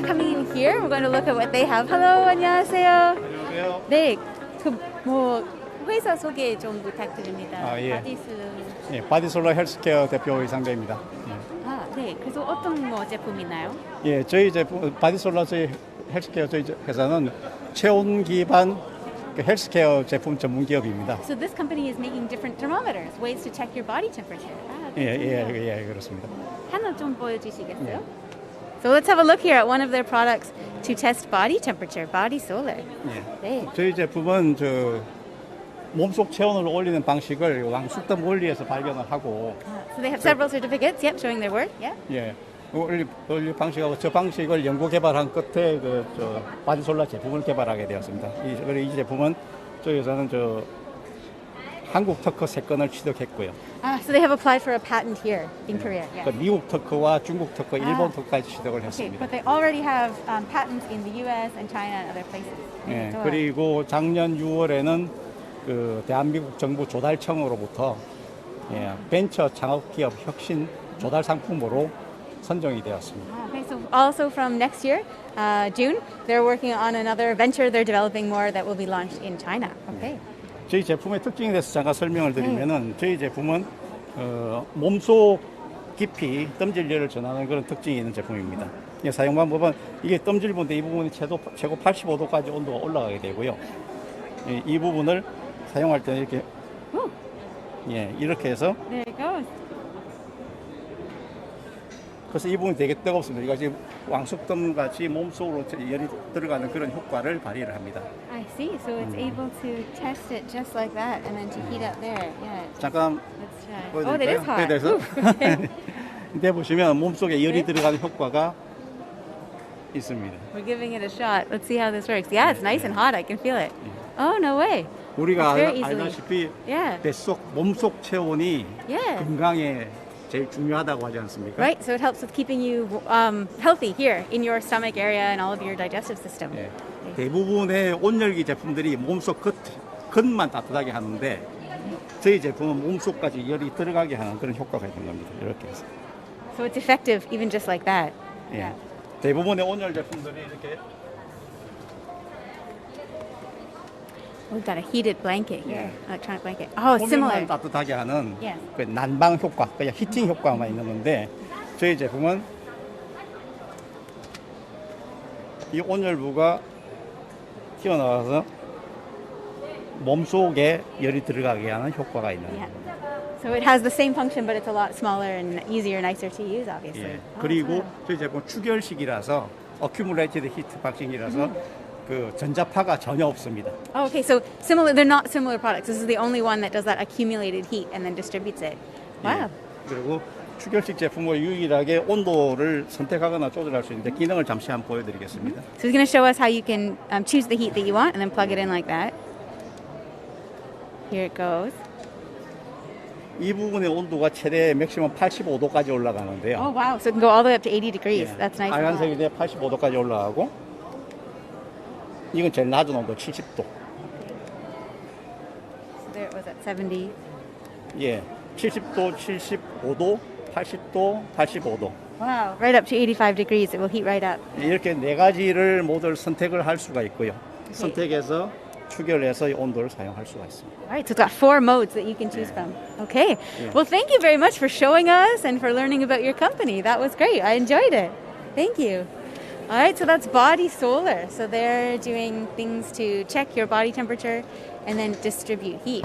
look at what they have. Hello, 안녕하세요. 안녕하세요. 네, 그뭐 회사 소개 좀 부탁드립니다. 아, 예. 바디스. 예, 바디솔라 헬스케어 대표 이상배입니다. 아, 네. 그래서 어떤 뭐 제품 있나요? 예, 예, 저희 제품 바디솔라 저희 헬스케어 저희 회사는 체온 기반 그 헬스케어 제품 전문 기업입니다. So this company is making different thermometers, ways to check your body temperature. 아, 예, 예, 그렇군요. 예, 그렇습니다. 하나 좀 보여주시겠어요? 네. So let's have a look here at one of their products to test body temperature, Body Solar. 예. 네. 저희 제품은 저 몸속 체온을 올리는 방식을 왕숙덤 원리에서 발견을 하고 So they have several certificates, yep, showing their work. Yeah. 예. 올리, 올리 방식하고 저 방식을 연구 개발한 끝에 그저 바디솔라 제품을 개발하게 되었습니다. 이, 그리고 이 제품은 저희 회사는 저 한국 특허 세 건을 취득했고요. Ah, so they have applied for a patent here in Korea. Yeah. 그 미국 특허와 중국 특허, 일본 아. 특허까지 취득을 Okay, 했습니다. but they already have um, patents in the U.S. and China and other places. 예, 좋아요. 그리고 작년 6월에는 그 대한민국 정부 조달청으로부터 예, 벤처 창업기업 혁신 조달 상품으로 선정이 되었습니다. Ah, Okay, so also from next year, uh, June, they're working on another venture. They're developing more that will be launched in China. Okay. 저희 제품의 특징에 대해서 잠깐 설명을 드리면은 저희 제품은 어, 몸속 깊이 뜸질열을 전하는 그런 특징이 있는 제품입니다. 예, 사용 방법은 이게 뜸질부인데 이 부분이 최고, 최고 85도까지 온도가 올라가게 되고요. 예, 이 부분을 사용할 때는 이렇게 Ooh, 예, 이렇게 해서 there it goes. 그래서 이 부분이 되게 뜨겁습니다. 지금 왕숙덤 같이 몸속으로 열이 들어가는 그런 효과를 발휘를 합니다. I see. So it's able to test it just like that and then to heat up there. Yeah. 잠깐 Let's try. Oh, that is hot. 그래서. 근데 보시면 몸속에 열이 네. 들어가는 효과가 있습니다. We're giving it a shot. Let's see how this works. Yeah, it's nice and hot. I can feel it. Oh, no way. 우리가 It's very 알, easily. 알다시피 Yeah. 뱃속 몸속 체온이 Yeah. 건강에 제일 중요하다고 하지 않습니까? Right. So it helps with keeping you um, healthy here in your stomach area and all of your digestive system. 예. 대부분의 온열기 제품들이 몸속 겉, 겉만 따뜻하게 하는데 저희 제품은 몸속까지 열이 들어가게 하는 그런 효과가 있는 겁니다. 이렇게 해서. So it's effective even just like that. 예. 대부분의 온열 제품들이 이렇게 We've got a heated blanket here, electronic blanket. Oh, similar. 호면만 따뜻하게 하는 Yes. 그 난방 효과, 그냥 히팅 효과만 있는 건데 저희 제품은 이 온열부가 튀어나와서 몸 속에 열이 들어가게 하는 효과가 있는 Yeah. 겁니다. So it has the same function, but it's a lot smaller and easier, nicer to use, obviously. 예. Oh, 그리고 wow. 저희 제품 축열식이라서 어큐뮬레이티드 히트 방식이라서 그 전자파가 전혀 없습니다. Oh, okay. So similar. They're not similar products. This is the only one that does that accumulated heat and then distributes it. Wow. 예. 그리고 축열식 제품을 유일하게 온도를 선택하거나 조절할 수 있는데 기능을 잠시 한번 보여드리겠습니다. So he's going to show us how you can um, choose the heat that you want and then plug it in like that. Here it goes. 이 부분의 온도가 최대 맥시멈 85도까지 올라가는데요. Oh wow! So it can go all the way up to 80 degrees. 예. That's nice. and hot. 빨간색이 돼 85도까지 올라가고 이건 제일 낮은 온도 70도. So there was at 70. 예. 70도, 75도, 80도, 85도. Wow! Right up to 85 degrees, it will heat right up. 이렇게 네 가지를 모두 선택을 할 수가 있고요. 선택해서 추결해서 이 온도를 사용할 수가 있습니다. All right, so it's got four modes that you can choose from. Okay. Well, thank you very much for showing us and for learning about your company. That was great. I enjoyed it. Thank you. All right, so that's Body Solar. So they're doing things to check your body temperature and then distribute heat.